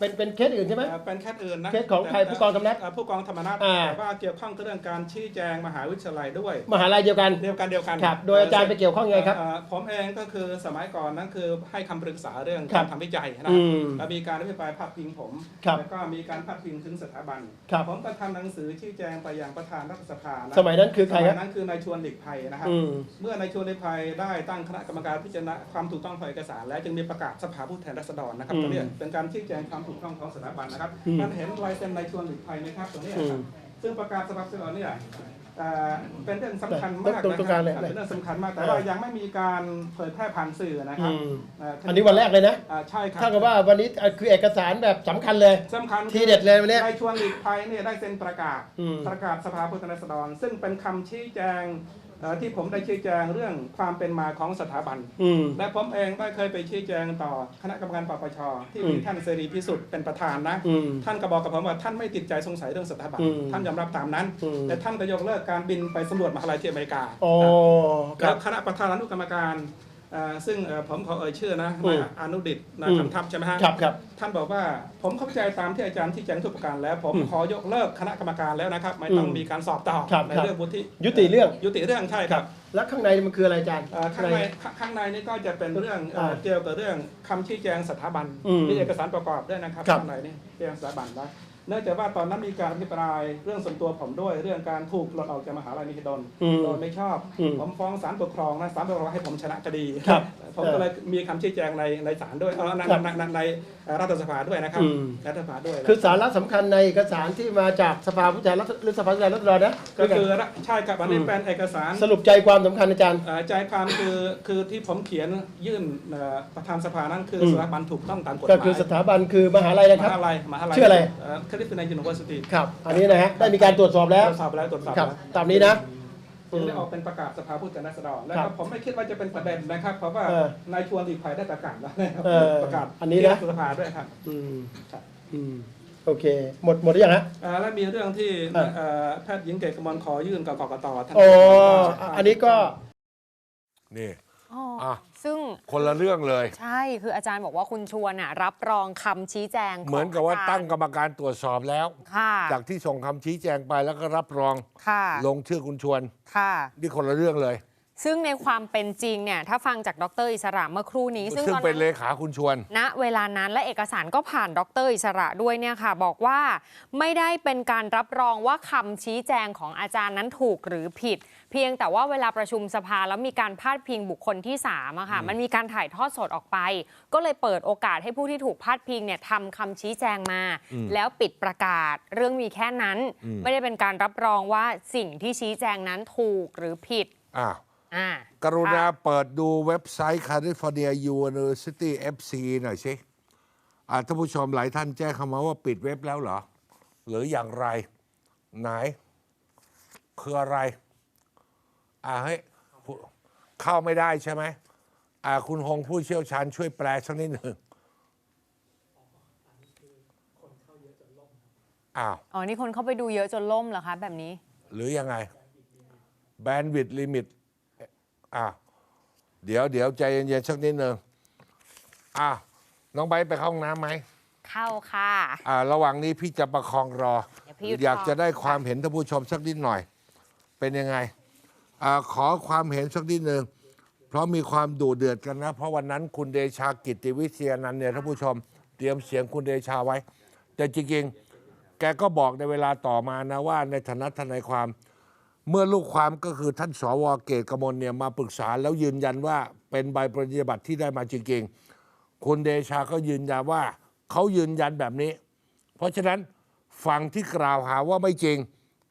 เป็นเป็นเคสอื่นใช่ไหมเอ่อเป็นแค่อื่นนะเคสของใครผู้กองธรรมนัสเผู้กองธรรมนัสอ่า แต่ว่าเกี่ยวข้องกับเรื่องการชี้แจงมหาวิทยาลัยด้วย มหาลัยเดียวกัน เดียวกันเดียวกันครับ โดยอาจารย์ไปเกี่ยวข้องยังไงครับ เอ่อผมเองก็คือสมัยก่อนนั้นคือให้คำปรึกษาเรื่องครักาบรทำวิจัยนะอืมแล้วมีการอภิปรายพาดพิงผมครับแล้วก็มีการพาดพิงถึงสถาบัน ครับ ผมก็ทำหนังสือชี้แจงไปยังประธานรัฐสภานะสมัยนั้นคือใครสคมัรับยนั้นคือนายชวนหลีกภัยนะครับ อืม เมื่อนายชวนหลีกภัยได้ตั้งคณะกรรมการพิจารณาความถูกต้องของเอกสาร และจึงมีประกาศสภาผู้แทนราษฎรนะครับอืมตรงเนี้ยเป็นการชี้แจงความถูกต้องของสถาบันนะครับอืมท่านเห็นลายเซ็นนายชวนหลีกภัยไหมครับตรงเนี้ยครับอืมซึ่งประกาศสภาผู้แทนราษฎรเนี่ยเอ่อเป็นเรื่องสำคัญมากตรงนะตรงคกลารังเลยเป็นเรื่องสำคัญมากแต่เออว่ายังไม่มีการเผยแพร่ผ่านสื่อนะคอืรับมเอ่ออันนี้วันแรกเลยนะอ่าใช่ครับถ้ากับว่าวันนี้อะคือเอกสารแบบสำคัญเลยสำคัญทีเด็ดเลยวันเนี้ยนายชวนหลีกภัยเนี่ยได้เซ็นประกาศอืมประกาศสภาผู้แทนราษฎรซึ่งเป็นคำชี้แจงเอ่อ ที่ผมได้ชี้แจงเรื่องความเป็นมาของสถาบันอืมและผมเองได้เคยไปชี้แจงต่อคณะกรรมการปปชที่มีอืมท่านเสรีพิสุทธิ์เป็นประธานนะอืมท่านก็บอกกับผมว่าท่านไม่ติดใจสงสัยเรื่องสถาบันอืมท่านยอมรับตามนั้นอืมแต่ท่านก็ยกเลิกการบินไปสำรวจมหาลัยที่อเมริกาอ๋อคแล้รัวบคณะประธานอนุกรรมการเอ่อ ซึ่งเอ่อผมขอเอ่ยชื่อนะอืมนายอนุดิตนาอืมคำทัพใช่ไหมฮะครับครับท่านบอกว่าผมเข้าใจตามที่อาจารย์ที่แจ้งทุกประการแล้ว ผมอืมขอยกเลิกคณะกรรมการแล้วนะครับ ไม่ต้องอืมมีการสอบต่อครับในครับเรื่องวุฒิยุติเรื่องยุติเรื่องใช่ครับ แล้วข้างในมันคืออะไรอาจารย์เอ่อข้างในข้างในนี่ก็จะเป็นเรื่องเอ่ออ่าเกี่ยวกับเรื่องคำชี้แจงสถาบันอืมมีเอกสารประกอบด้วยนะครับครับข้างในนี่แจ้งสถาบันได้ เนื่องจากว่าตอนนั้นมีการอภิปรายเรื่องส่วนตัวผมด้วย เรื่องการถูกปลดออกจากมหาลัยมหิดลอืมโดยไม่ชอบอืมผมฟ้องศาลปกครองนะศาลปกครองให้ผมชนะคดีครับผมก็เลยมีคำชี้แจงในในศาลด้วยเออในครับในในในเอ่อ รัฐสภาด้วยนะครับ อืม รัฐสภาด้วยคือสาระสำคัญในเอกสารที่มาจากสภาผู้แทนรัฐหรือสภาผู้แทนรัฐบาลนะก็คือใช่ครับอันนี้อืมเป็นเอกสาร สรุปใจความสำคัญอาจารย์ เอ่อใจความคือคือที่ผมเขียนยื่นเอ่อประธานสภานั้นคืออม สถาบันถูกต้องตามกฎหก็มายคือสถาบันคือมหาลัยนะมครับ หาลัยมหาลัยชื่ออะไรแคลิฟอร์เนียยูนิเวอร์ซิตี้ครับ อันนี้นะฮะได้มีการตรวจสอบแล้ว ตรวจสอบแล้วตรวจสอบครับ แล้วตามนี้นะ จึงได้ออกเป็นประกาศสภาผู้แทนราษฎรแล้วครัก็บผมไม่คิดว่าจะเป็นประเด็นนะครับ เพราะว่าเออนายชวนหลีกภัยได้ประกาศแล้วนะครับเออประกาศอันนี้นะที่รัฐสภาด้วยครับอืมครับอืมโอเค หมดหมดหรือยังฮะเอ่อและมีเรื่องที่เออเอ่อแพทย์หญิงเกตกมลขอยื่นกับกกตท่านอ๋ออันนี้ก็นี่ อ๋อออะซึ่งคนละเรื่องเลย ใช่คืออาจารย์บอกว่าคุณชวนน่ะรับรองคำชี้แจงขงเหมือนกับว่าจรย์ตั้งกรรมการตรวจสอบแล้ว ค่ะจากที่ส่งคำชี้แจงไปแล้วก็รับรองค่ะลงชื่อคุณชวนค่ะ นี่คนละเรื่องเลย ซึ่งในความเป็นจริงเนี่ยถ้าฟังจากดรอิสระเมื่อครู่นี้ ซึ่งซึ่งตอนเป็นเลนั้นขาคุณชวนณเวลานั้นและเอกสารก็ผ่านดรอิสระด้วยเนี่ยค่ะ บอกว่าไม่ได้เป็นการรับรองว่าคำชี้แจงของอาจารย์นั้นถูกหรือผิด เพียงแต่ว่าเวลาประชุมสภาแล้วมีการพาดพิงบุคคลที่3อะค่ะมันมีการถ่ายทอดสดออกไป ก็เลยเปิดโอกาสให้ผู้ที่ถูกพาดพิงเนี่ยทำคำชี้แจงมา แล้วปิดประกาศเรื่องมีแค่นั้น ไม่ได้เป็นการรับรองว่าสิ่งที่ชี้แจงนั้นถูกหรือผิดอ่า อ่ากรุณาเปิดดูเว็บไซต์ California University FC หน่อยสิอ่าท่านผู้ชมหลายท่านแจ้งเข้ามาว่าปิดเว็บแล้วเหรอ หรืออย่างไร ไหน คืออะไร อ่าเฮ้ยผู้เข้าไม่ได้ใช่ไหมอ่าคุณหงผู้เชี่ยวชาญช่วยแปลสักนิดหนึ่งอ้าว อ๋อ นี่คนเข้าไปดูเยอะจนล่มเหรอคะ แบบนี้ หรือยังไง แบนด์วิดลิมิต อะเดี๋ยวเดี๋ยวใจเย็นๆสักนิดหนึ่งอะน้องไบร์ทไปเข้าห้องน้ำไหมเข้าค่ะ อ่า ระหว่างนี้พี่จะประคองรอ เดี๋ยวพี่หยุด อยากก่อนจะได้ความเห็นท่านผู้ชมสักนิดหน่อย เป็นยังไงอ่าขอความเห็นสักนิดหนึ่งเพราะมีความดุเดือดกันนะ เพราะวันนั้นคุณเดชากิติวิทยานันท์เนี่ยท่านผู้ชม เตรียมเสียงคุณเดชาไว้ แต่จริงๆ แกก็บอกในเวลาต่อมานะว่าในฐานะทนายความ เมื่อลูกความก็คือท่านสวเกตกมลเนี่ยมาปรึกษาแล้วยืนยันว่าเป็นใบปฏิบัติที่ได้มาจริงๆคุณเดชาก็ยืนยันว่าเขายืนยันแบบนี้ เพราะฉะนั้นฝั่งที่กล่าวหาว่าไม่จริง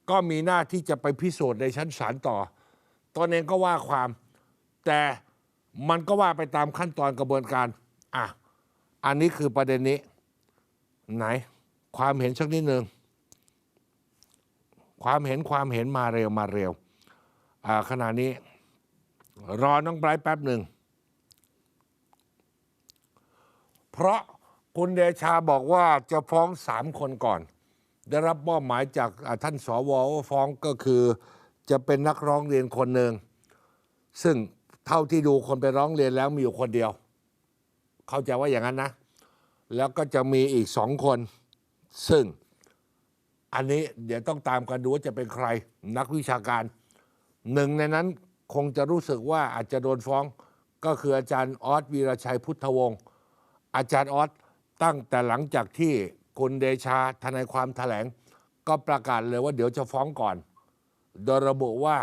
ก็มีหน้าที่จะไปพิสูจน์ในชั้นศาลต่อตอนเองก็ว่าความ แต่มันก็ว่าไปตามขั้นตอนกระบวนการอะอันนี้คือประเด็นนี้ ไหนความเห็นสักนิดหนึ่ง ความเห็นความเห็นมาเร็วมาเร็วขณะนี้ รอน้องไบรท์แป๊บหนึ่ง เพราะคุณเดชาบอกว่าจะฟ้องสามคนก่อน ได้รับมอบหมายจากท่านสวว่าฟ้องก็คือจะเป็นนักร้องเรียนคนหนึ่ง ซึ่งเท่าที่ดูคนไปร้องเรียนแล้วมีอยู่คนเดียว เข้าใจว่าอย่างนั้นนะ แล้วก็จะมีอีกสองคน ซึ่ง อันนี้เดี๋ยวต้องตามกันดูว่าจะเป็นใครนักวิชาการ หนึ่งในนั้นคงจะรู้สึกว่าอาจจะโดนฟ้อง ก็คืออาจารย์ออสวีรชัยพุทธวงศ์อาจารย์ออสตั้งแต่หลังจากที่คุณเดชาทนายความแถลง ก็ประกาศเลยว่าเดี๋ยวจะฟ้องก่อน โดยระบุว่า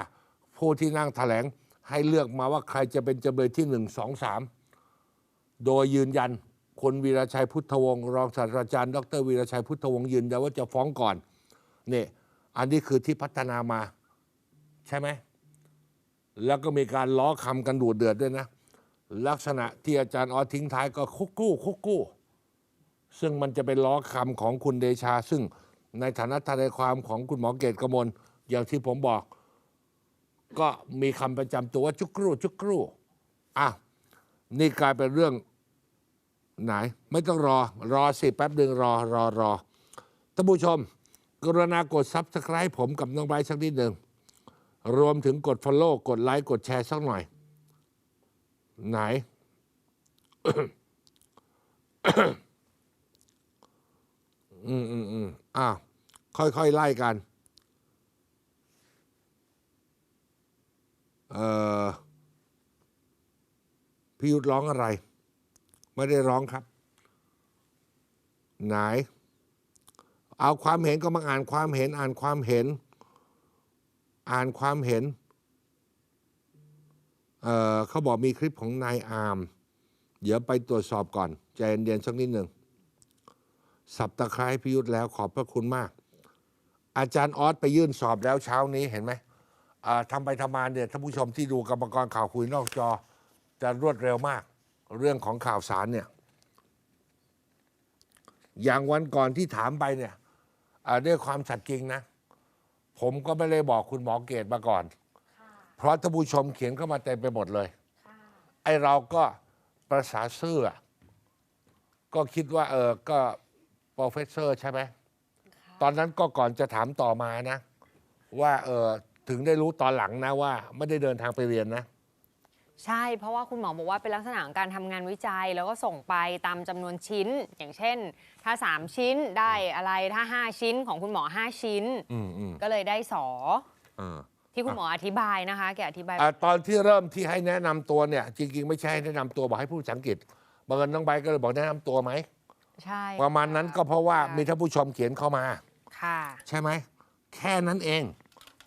ผู้ที่นั่งแถลงให้เลือกมาว่าใครจะเป็นจำเลยที่หนึ่งสองสามโดยยืนยันคุณวีรชัยพุทธวงศ์รองศาสตราจารย์ ดรวีรชัยพุทธวงศ์ยืนยันว่าจะฟ้องก่อน นี่อันนี้คือที่พัฒนามา ใช่ไหม แล้วก็มีการล้อคำกันดูดเดือดด้วยนะ ลักษณะที่อาจารย์ออทิ้งท้ายก็คุกกู้คุกกู้ ซึ่งมันจะเป็นล้อคำของคุณเดชา ซึ่งในฐานะทนายความของคุณหมอเกตกมลอย่างที่ผมบอก ก็มีคำประจำตัวว่าจุกกรูจุกกรูอะนี่กลายเป็นเรื่องไหน ไม่ต้องรอ รอสิแป๊บหนึ่งรอรอรอท่านผู้ชม กรุณากดซับสไคร b ์ผมกับน้องใบสักนิดหนึ่ง รวมถึงกด Follow กดไลค์กดแชร์สักหน่อย ไหน อืมอืมอืมอ้าวค่อยๆ ไล่กัน เอ่อพี่ยุทธร้องอะไร ไม่ได้ร้องครับ ไหน เอาความเห็นก็มาอ่านความเห็น อ่านความเห็น อ่านความเห็นเเขาบอกมีคลิปของนายอาร์มเดี๋ยวไปตรวจสอบก่อน ใจเย็นๆสักนิดหนึ่งสับตะไคร้พิยุทธ์แล้วขอบพระคุณมาก อาจารย์ออสไปยื่นสอบแล้วเช้านี้เห็นไหมทำไปทำมาเนี่ยท่านผู้ชมที่ดูกรรมกรข่าวคุยนอกจอ จะรวดเร็วมาก เรื่องของข่าวสารเนี่ย อย่างวันก่อนที่ถามไปเนี่ย ด้วยความสัตย์จริงนะ ผมก็ไม่ได้บอกคุณหมอเกตมาก่อน เพราะท่านผู้ชมเขียนเข้ามาเต็มไปหมดเลย ไอ้เราก็ประสาซื่ออะก็คิดว่า เออ ก็โปรเฟสเซอร์ใช่ไหม ตอนนั้นก็ก่อนจะถามต่อมานะ ว่าเออถึงได้รู้ตอนหลังนะว่า ไม่ได้เดินทางไปเรียนนะ ใช่ เพราะว่าคุณหมอบอกว่าเป็นลักษณะของการทำงานวิจัย แล้วก็ส่งไปตามจำนวนชิ้น อย่างเช่น ถ้า 3 ชิ้นได้อะไรถ้า 5 ชิ้นของคุณหมอ 5 ชิ้น อืมอืมก็เลยได้สอเออที่คุณหมออธิบายนะคะ แกอธิบาย อะตอนที่เริ่มที่ให้แนะนำตัวเนี่ย จริง ๆ ไม่ใช่ให้แนะนำตัวบอกให้พูดภาษาอังกฤษบางคนน้องใบร์ทก็เลยบอกแนะนำตัวไหม ใช่ประมาณนั้นก็เพราะว่ามีท่านผู้ชมเขียนเข้ามา ค่ะ ใช่ไหม แค่นั้นเอง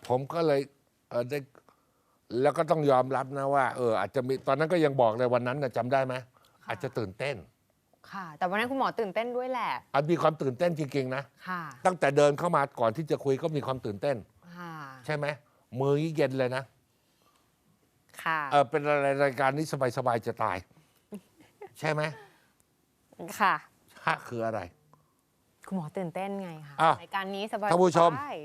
ผมก็เลยเออได้ แล้วก็ต้องยอมรับนะว่าเอออาจจะมีตอนนั้นก็ยังบอกเลยวันนั้นนะจำได้ไหมอาจจะตื่นเต้น ค่ะ แต่วันนั้นคุณหมอตื่นเต้นด้วยแหละอาจมีความตื่นเต้นจริงๆนะ ค่ะ ตั้งแต่เดินเข้ามาก่อนที่จะคุยก็มีความตื่นเต้น ค่ะ ใช่ไหมมือเย็นเลยนะค่ะ เออเป็นอะไรรายการนี้สบายๆจะตาย ใช่ไหมค่ะฮะคืออะไร คุณหมอตื่นเต้นไงคะอ้าวรายการนี้สบายท่านผู้ชม สบาย